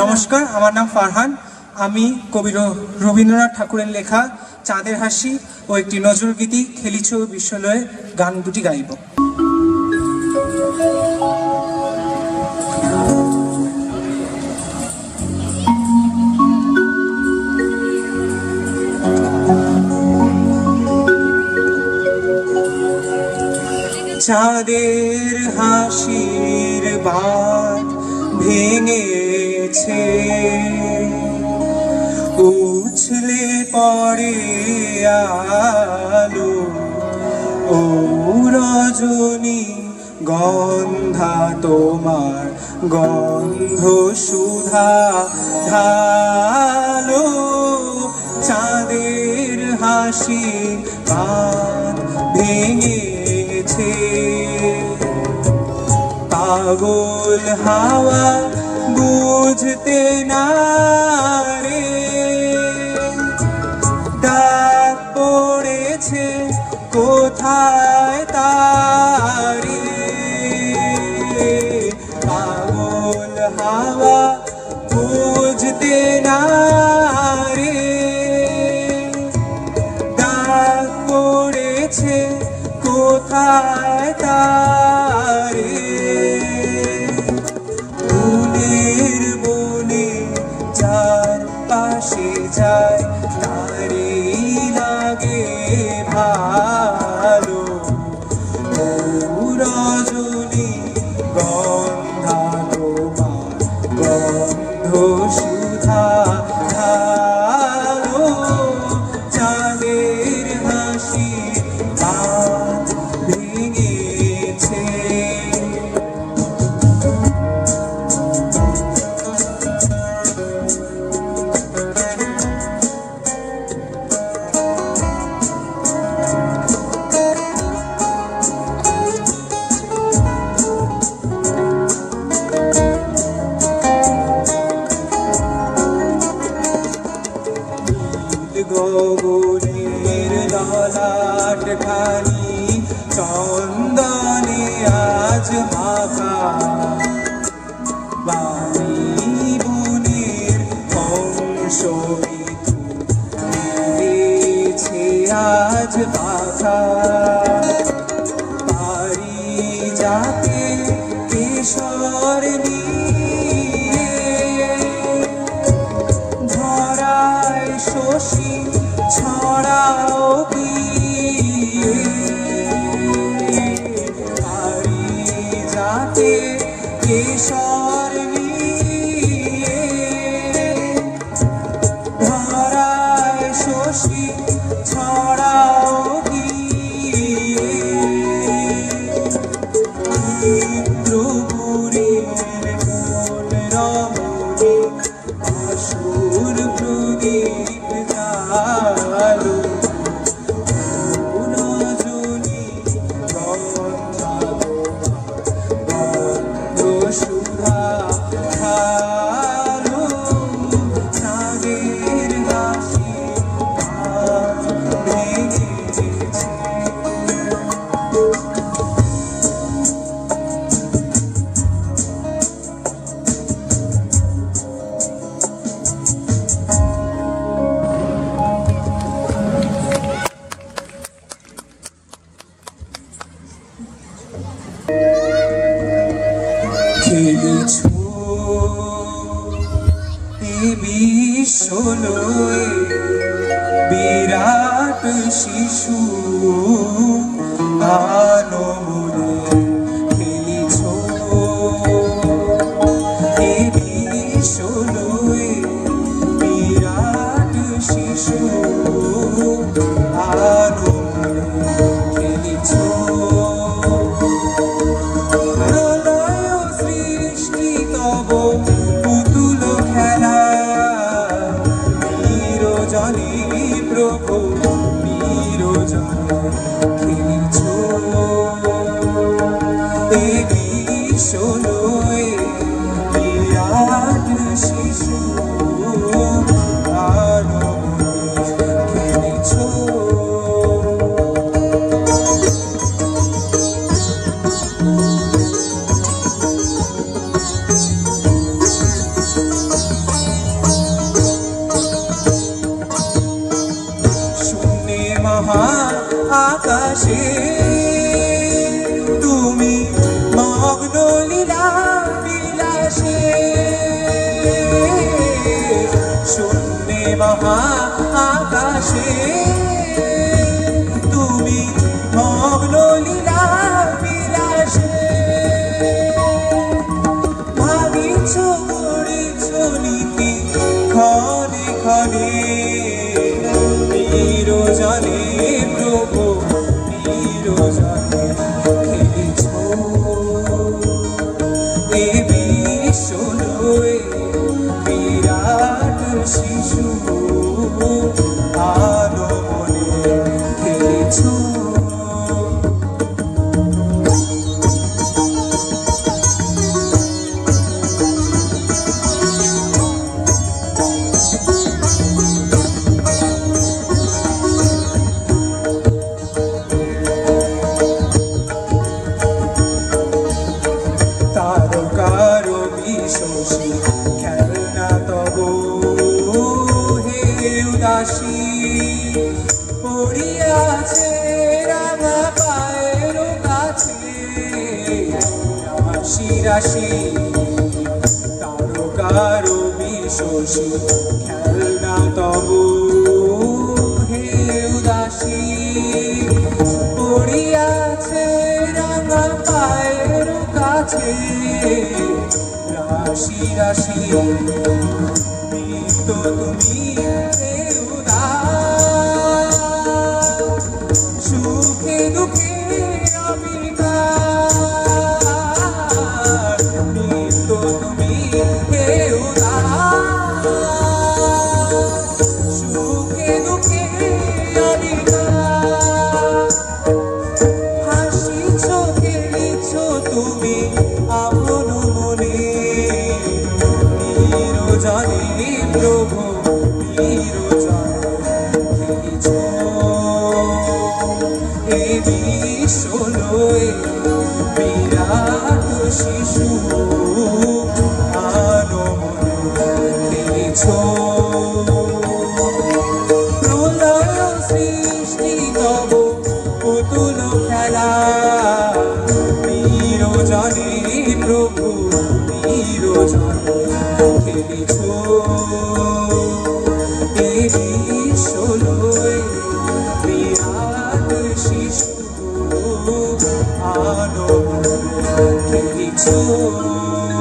নমস্কার আমার নাম ফারহান। আমি কবি রবীন্দ্রনাথ ঠাকুরের লেখা চাঁদের হাসি ও একটি নজরুলগীতি খেলিছ বিশ্বলয়ে গান দুটি গাইব। চাঁদের হাসির বাঁধ ভেঙেছে উছলে পড়ে আলো ও রজনী গন্ধা তোমার গন্ধ সুধা ঢালো। চাঁদের হাসি বাঁধ ভেঙেছে। পাগল হাওয়া বুঝতে না রে ডাক পড়েছে কোথায় তারি পাগল হাওয়া বুঝতে না রে ডাক পড়েছে কোথায় তারে পাশে তারে লাগে ভালো। রজনী গন্ধা তোমার গন্ধ সুধা গগনের ললাট খানি চন্দনে আজ মাখা শশী ছড়াও আসুর প্রদীপ জালো বিশ্বলয়ে বিরাট শিশু আনমনে বিশ্বলয়ে বিরাট শিশু নিরজনী প্রভু নিরজনী খেলছো। এ বিশ্বলয়ে আকাশে। তুমি মগ্ন লীলা বিলাসে শূন্যে মহা আকাশে। তুমি মগ্ন লীলা বিলাসে ভাবিছ করেছ নীতি ক্ষণে ক্ষণে। উদাসী। পড়িয়াছে রাঙা পায়ের কাছে, রাশি রাশি, তারকার বিশোষী, খেলনা তব। হে উদাসী, পড়িয়াছে রাঙা পায়ের কাছে, রাশি রাশি নিত্য তুমি শিশু আনো মনে খেলিছ প্রলয় সৃষ্টি তব পুতুল খেলা প্রভু নিরজনে খেলিছ এই বিশ্বলয়ে sou.